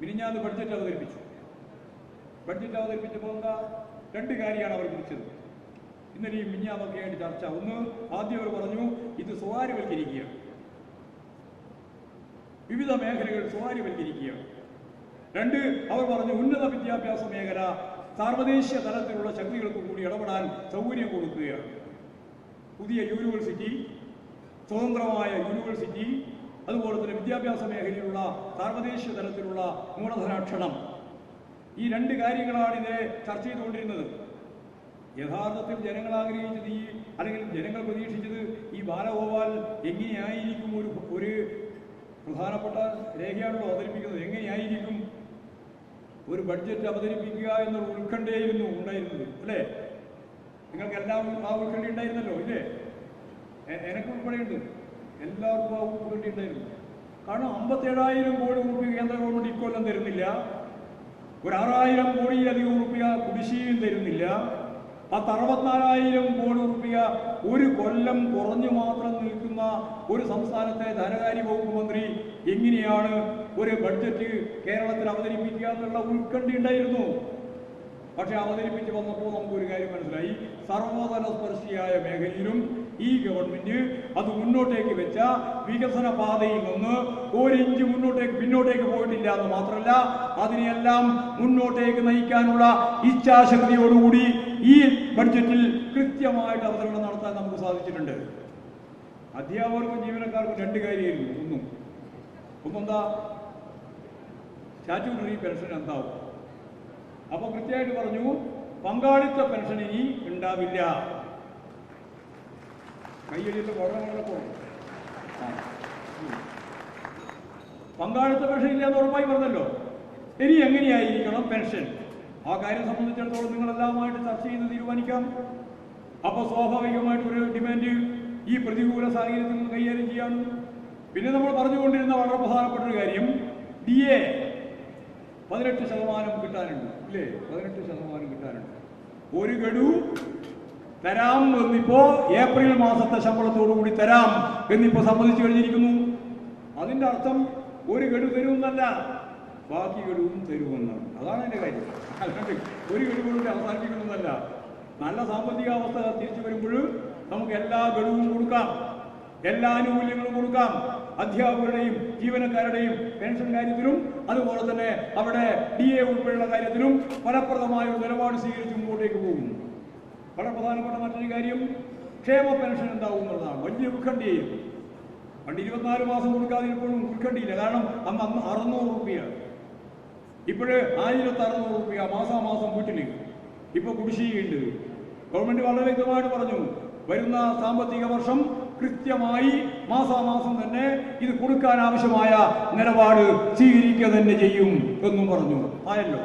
മിനിഞ്ഞാന്ന് ബഡ്ജറ്റ് അവതരിപ്പിച്ചു. ബഡ്ജറ്റ് അവതരിപ്പിച്ചപ്പോൾ എന്താ? രണ്ട് കാര്യമാണ് അവർ കുറിച്ചത് ഇന്നലെയും മിഞ്ഞാന്നൊക്കെ ആയിട്ട് ചർച്ച. ഒന്ന് ആദ്യം അവർ പറഞ്ഞു ഇത് സ്വകാര്യവൽക്കരിക്കുകയാണ്. വിവിധ മേഖലകൾ സ്വകാര്യവൽക്കരിക്കുകയാണ്. രണ്ട് അവർ പറഞ്ഞു ഉന്നത വിദ്യാഭ്യാസ മേഖല സാർവദേശീയ തലത്തിലുള്ള ശക്തികൾക്ക് കൂടി ഇടപെടാൻ സൗകര്യം കൊടുക്കുകയാണ്. പുതിയ യൂണിവേഴ്സിറ്റി സ്വതന്ത്രമായ യൂണിവേഴ്സിറ്റി അതുപോലെ തന്നെ വിദ്യാഭ്യാസ മേഖലയിലുള്ള സാർവദേശീയ തലത്തിലുള്ള മൂലധനാക്ഷണം. ഈ രണ്ട് കാര്യങ്ങളാണ് ഇത് ചർച്ച ചെയ്തുകൊണ്ടിരുന്നത്. യഥാർത്ഥത്തിൽ ജനങ്ങൾ ആഗ്രഹിച്ചത് ഈ അല്ലെങ്കിൽ ജനങ്ങൾ പ്രതീക്ഷിച്ചത് ഈ ബാലഗോപാൽ എങ്ങനെയായിരിക്കും ഒരു ഒരു പ്രധാനപ്പെട്ട രേഖയാണല്ലോ അവതരിപ്പിക്കുന്നത്. എങ്ങനെയായിരിക്കും ഒരു ബഡ്ജറ്റ് അവതരിപ്പിക്കുക എന്നൊരു ഉത്കണ്ഠയായിരുന്നു ഉണ്ടായിരുന്നത് അല്ലേ? നിങ്ങൾക്ക് എല്ലാം ആ ഉത്കണ്ഠ ഉണ്ടായിരുന്നല്ലോ ഇല്ലേ? എനക്ക് ഉൾപ്പെടെയുണ്ട്. ആ ഉത്കണ്ഠ കിട്ടിയിട്ടുണ്ടായിരുന്നു കാരണം അമ്പത്തേഴായിരം കോടി റുപ്യ കേന്ദ്ര ഗവൺമെന്റ് ഇക്കൊല്ലം തരുന്നില്ല. ഒരു ആറായിരം കോടിയിലധികം റുപ്യ കുടിശ്ശികയും തരുന്നില്ല. പത്ത് അറുപത്തിനാലായിരം കോടി റുപ്യ ഒരു കൊല്ലം കുറഞ്ഞു മാത്രം നിൽക്കുന്ന ഒരു സംസ്ഥാനത്തെ ധനകാര്യ വകുപ്പ് മന്ത്രി എങ്ങനെയാണ് ഒരു ബഡ്ജറ്റ് കേരളത്തിൽ അവതരിപ്പിക്കുക എന്നുള്ള ഉത്കണ്ഠ ഉണ്ടായിരുന്നു പക്ഷെ അവതരിപ്പിച്ച് വന്നപ്പോൾ നമുക്ക് ഒരു കാര്യം മനസ്സിലായി. സർവതല സ്പർശിയായ മേഖലയിലും ഈ ഗവൺമെന്റ് അത് മുന്നോട്ടേക്ക് വെച്ച വികസന പാതയിൽ നിന്ന് ഒരിഞ്ച് മുന്നോട്ടേക്ക് പിന്നോട്ടേക്ക് പോയിട്ടില്ല എന്ന് മാത്രമല്ല അതിനെയെല്ലാം മുന്നോട്ടേക്ക് നയിക്കാനുള്ള ഇച്ഛാശക്തിയോടുകൂടി ഈ ബഡ്ജറ്റിൽ കൃത്യമായിട്ട് അവതരണം നടത്താൻ നമുക്ക് സാധിച്ചിട്ടുണ്ട്. അധ്യാപകർക്കും ജീവനക്കാർക്കും രണ്ട് കാര്യമായിരുന്നു. ഒന്നും ഒന്നെന്താ? സ്റ്റാറ്റ്യൂട്ടറി പെൻഷൻ എന്താവും? അപ്പൊ കൃത്യമായിട്ട് പറഞ്ഞു പങ്കാളിത്ത പെൻഷൻ ഇനി ഉണ്ടാവില്ല. കയ്യടിയിട്ട് വളരെ വളരെ. പങ്കാളിത്ത പെൻഷൻ ഇല്ല എന്ന് ഉറപ്പായി പറഞ്ഞല്ലോ. ഇനി എങ്ങനെയായിരിക്കണം പെൻഷൻ? ആ കാര്യം സംബന്ധിച്ചിടത്തോളം നിങ്ങളെല്ലാമായിട്ട് ചർച്ച ചെയ്ത് തീരുമാനിക്കാം. അപ്പൊ സ്വാഭാവികമായിട്ട് ഒരു ഡിമാൻഡ് ഈ പ്രതികൂല സാഹചര്യത്തിൽ നിന്ന് കൈകാര്യം ചെയ്യാൻ പിന്നെ നമ്മൾ പറഞ്ഞുകൊണ്ടിരുന്ന വളരെ പ്രധാനപ്പെട്ട ഒരു കാര്യം ഡി എ പതിനെട്ട് ശതമാനം കിട്ടാനുണ്ട് ഇല്ലേ? പതിനെട്ട് ശതമാനം കിട്ടാനുണ്ട്. ഒരു ഗഡു തരാം എന്നിപ്പോ ഏപ്രിൽ മാസത്തെ ശമ്പളത്തോടു കൂടി തരാം എന്നിപ്പോ സമ്മതിച്ചു കഴിഞ്ഞിരിക്കുന്നു. അതിന്റെ അർത്ഥം ഒരു ഗഡു തരുമെന്നല്ല ബാക്കി ഗഡുവും തരുമെന്നാണ്. അതാണ് എന്റെ കാര്യം. അല്ലാണ്ട് ഒരു ഗഡു കൊണ്ട് അവസാനിപ്പിക്കണമെന്നല്ല. നല്ല സാമ്പത്തിക അവസ്ഥ തിരിച്ചു വരുമ്പോൾ നമുക്ക് എല്ലാ ഗഡുവും കൊടുക്കാം. എല്ലാ ആനുകൂല്യങ്ങളും കൊടുക്കാം. അധ്യാപകരുടെയും ജീവനക്കാരുടെയും പെൻഷൻ കാര്യത്തിലും അതുപോലെ തന്നെ അവിടെ ഡി എ ഉൾപ്പെടെയുള്ള കാര്യത്തിലും ഫലപ്രദമായ ഒരു നിലപാട് സ്വീകരിച്ച് മുമ്പോട്ടേക്ക് പോകും വളരെ പ്രധാനപ്പെട്ട മറ്റൊരു കാര്യം ക്ഷേമ പെൻഷൻ എന്താവും എന്നുള്ളതാണ്. വലിയ ഉത്കണ്ഠയും പണ്ട് ഇരുപത്തിനാല് മാസം കൊടുക്കാതിരിപ്പോഴും ഉത്കണ്ഠയില്ല. കാരണം അന്ന് അന്ന് അറുന്നൂറ് റുപ്യ ഇപ്പോഴ് ആയിരത്തി അറുന്നൂറ് റുപ്യ മാസാമാസം വീട്ടിൽ ഇപ്പൊ കുടിശ്ശികയുണ്ട്. ഗവൺമെന്റ് വളരെ വ്യക്തമായിട്ട് പറഞ്ഞു വരുന്ന സാമ്പത്തിക വർഷം കൃത്യമായി മാസാമാസം തന്നെ ഇത് കൊടുക്കാൻ ആവശ്യമായ നിലപാട് സ്വീകരിക്കുക തന്നെ ചെയ്യും എന്നും പറഞ്ഞു. ആയല്ലോ.